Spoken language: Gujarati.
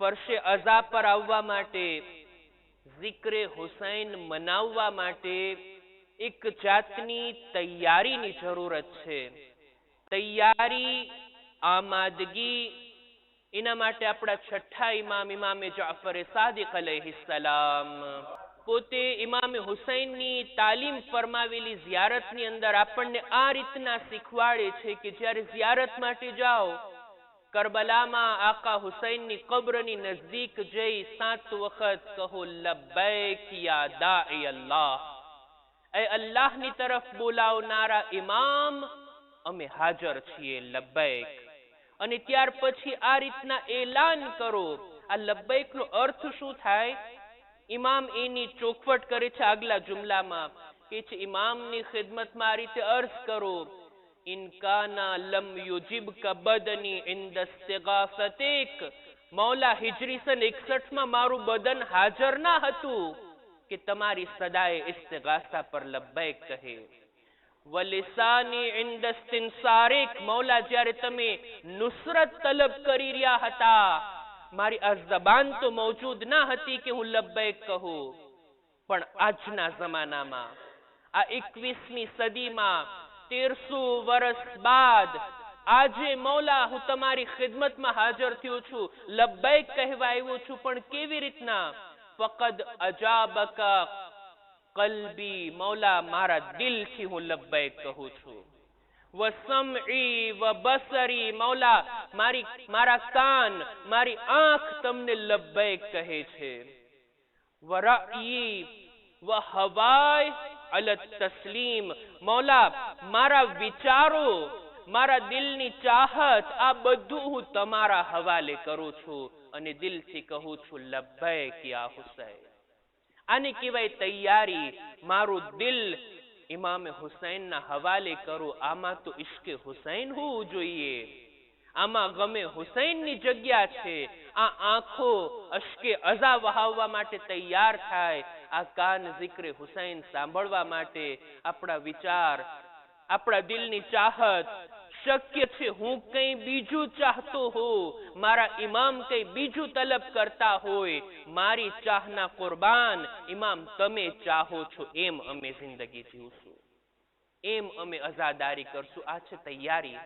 ફરશે અઝા પર આવવા માટે, ઝિક્રે હુસૈન મનાવવા માટે એક જાતની તૈયારીની જરૂરત છે. તૈયારી, આમાદગી, એના માટે આપણા છઠ્ઠા ઇમામ ઇમામે જાફરે સાદિક સલામ. પોતે ઇમામે હુસૈનની તાલીમ ફરમાવેલી ઝિયારતની અંદર આપણને આ રીતના શીખવાડે છે કે જ્યારે ઝિયારત માટે જાઓ કરબલામાં આકા હુસૈનની કબ્રની નજદીક જઈ સાત વખત કહો અલ્લાહ. એ અલ્લાહની તરફ બોલાવનારા ઇમામ, અમે હાજર છીએ લબ્બૈક. અને ત્યાર પછી આ રીતના એલાન કરો. આ લબ્બૈક નો અર્થ શું થાય? ઇમામ એની ચોખવટ કરે છે આગલા જુમલામાં કે છે, ઇમામની ખિદમતમાં આ રીતે અર્થ કરો ઇન કાના લમ યુજીબકા બદની ઇન્દ ઇસ્તિગાફતિક મૌલા હિજરી સન 61 માં મારું બદન હાજર ના હતું કે તમારી સદાએ ઇસ્તિગાસા પર લબ્બૈક કહે વલિસાની ઇન્દ ઇસ્તિનસારિક મૌલા જ્યારે તમે નુસરત તલબ કરી રહ્યા હતા મારી આ જબાન તો મોજૂદ ના હતી કે હું લબ્બૈક કહું પણ આજના જમાનામાં આ એકવીસમી સદીમાં તેરસો વર્ષ બાદ આજે મૌલા, હું તમારી ખિદમતમાં હાજર થયો છું. લબ્બૈક કહેવા આવ્યો છું, પણ કેવી રીતના? ફકદ અજાબકા કલબી. મૌલા, મારા દિલથી હું લબ્બૈક કહું છું. વ સમઈ વ બસરી મૌલા, મારી, મારા કાન, મારી આંખ તમને લબ્બૈક કહે છે. વ રઈ વ હવાય અલ તસ્લીમ. મૌલા, મારા વિચારો, મારા દિલની ચાહત, આ બધું હું તમારા હવાલે કરું છું અને દિલથી કહું છું, લબ્બૈક ક્યા હુસૈન. આને કહેવાય તૈયારી, મારું દિલ ઇમામે હુસૈનના હવાલે કરું, આમાં તો ઇશ્કે હુસૈન હોવું જોઈએ. આમાં ગમે હુસૈનની જગ્યા છે. આ આંખો અશ્કે અઝા વહાવવા માટે તૈયાર થાય. આ કાન zikre હુસૈન સાંભળવા માટે. આપણા વિચાર, આપણા દિલની ચાહત શક્ય છે હું કઈ બીજું ચાહતો હોઉં. મારા ઇમામ કઈ બીજું તલબ કરતા હોય. મારી ચાહના કુરબાન ઇમામ તમે ચાહો છો. એમ અમે જિંદગી જીવશું. એમ અમે અઝાદારી કરશું. આ છે તૈયારી.